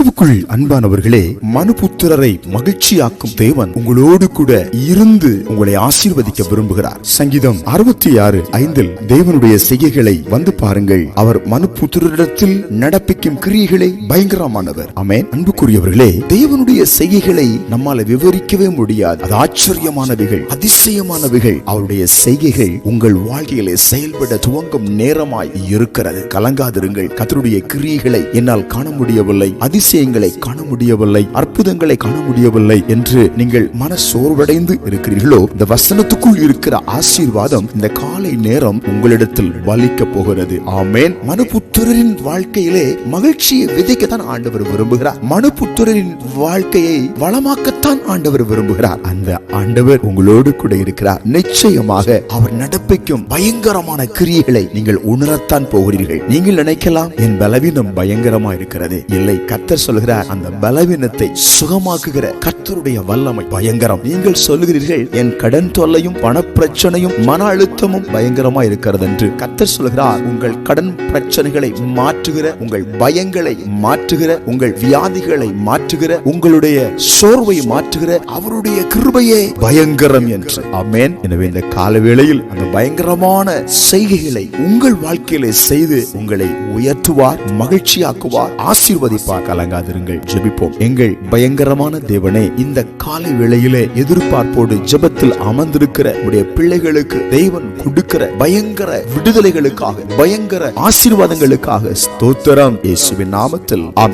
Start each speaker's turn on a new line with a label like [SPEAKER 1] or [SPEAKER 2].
[SPEAKER 1] கிறிஸ்துவுக்குள் அன்பானவர்களே மனுபுத்திரரை மகிழ்ச்சியாக்கும் தேவன் உங்களோடு கூட இருந்து உங்களை ஆசீர்வதிக்க விரும்புகிறார். சங்கீதம் அறுபத்தி ஆறு ஐந்தில் தேவனுடைய செய்கைகளை வந்து பாருங்கள். அவர் மனுபுத்திரரிடத்தில் நடப்பிக்கும் கிரியைகளை பயங்கரமானவர். ஆமென். அன்புக்குரியவர்களே தேவனுடைய செய்கைகளை நம்மால விவரிக்கவே முடியாது. அது ஆச்சரியமானவைகள் அதிசயமானவைகள். அவருடைய செய்கைகள் உங்கள் வாழ்க்கையிலே செயல்பட துவங்கும் நேரமாய் இருக்கிறது. கலங்காதிருங்கள். கத்தருடைய கிரியைகளை என்னால் காண முடியவில்லை. அதிசய அதிசயங்களை காண முடியவில்லை அற்புதங்களை காண முடியவில்லை என்று நீங்கள் மன சோர்வடைந்து இருக்கிறீர்களோ? இந்த வசனத்துக்குள் இருக்கிற ஆசீர்வாதம் இந்த காலை நேரம் உங்களிடத்தில் வலிக்க போகிறது. ஆமேன். மனுபுத்திரரின் வாழ்க்கையிலே மகிழ்ச்சியை விதைக்கத்தான் ஆண்டவர் விரும்புகிறார். மனுபுத்திரரின் வாழ்க்கையை வளமாக்கத்தான் ஆண்டவர் விரும்புகிறார். அந்த ஆண்டவர் உங்களோடு கூட இருக்கிறார். நிச்சயமாக அவர் நடப்பிக்கும் பயங்கரமான கிரியைகளை நீங்கள் உணரத்தான் போகிறீர்கள். நீங்கள் நினைக்கலாம் என் பலவீனம் பயங்கரமா இருக்கிறது இல்லை கர்த்தர் சொல்கிறார் அந்த பலவீனத்தை சுகமாக்குகிற கர்த்தருடைய வல்லமை பயங்கரம். நீங்கள் சொல்லுகிறீர்கள் என் கடன் தொல்லையும் பணப்பிரச்சனையும் மன அழுத்தமும் பயங்கரமா இருக்கிறது என்று கர்த்தர் சொல்கிறார் உங்கள் கடன் பிரச்சனைகளை மாற்றுகிற உங்கள் பயங்களை மாற்றுகிற உங்கள் வியாதிகளை மாற்றுகிற உங்களுடைய சோர்வை மாற்றுகிற அவருடைய கிருபையே பயங்கரம் என்று. அமேன் எனவே இந்த காலவேளையில் அந்த பயங்கரமான செய்கைகளை உங்கள் வாழ்க்கையிலே செய்து உங்களை உயர்த்துவார் மகிழ்ச்சியாக்குவார் ஆசீர்வதிப்பார். கலங்காதிருங்கள். ஜெபிப்போம். எங்கள் பயங்கரமான தேவனே இந்த காலை வேளையிலே எதிர்பார்ப்போடு ஜெபத்தில் அமர்ந்திருக்கிற உடைய பிள்ளைகளுக்கு தேவன் கொடுக்கிற பயங்கர விடுதலைகளுக்காக பயங்கர ஆசீர்வாதங்களுக்காக ஸ்தோத்திரம். இயேசுவின் நாமத்தில். ஆமென்.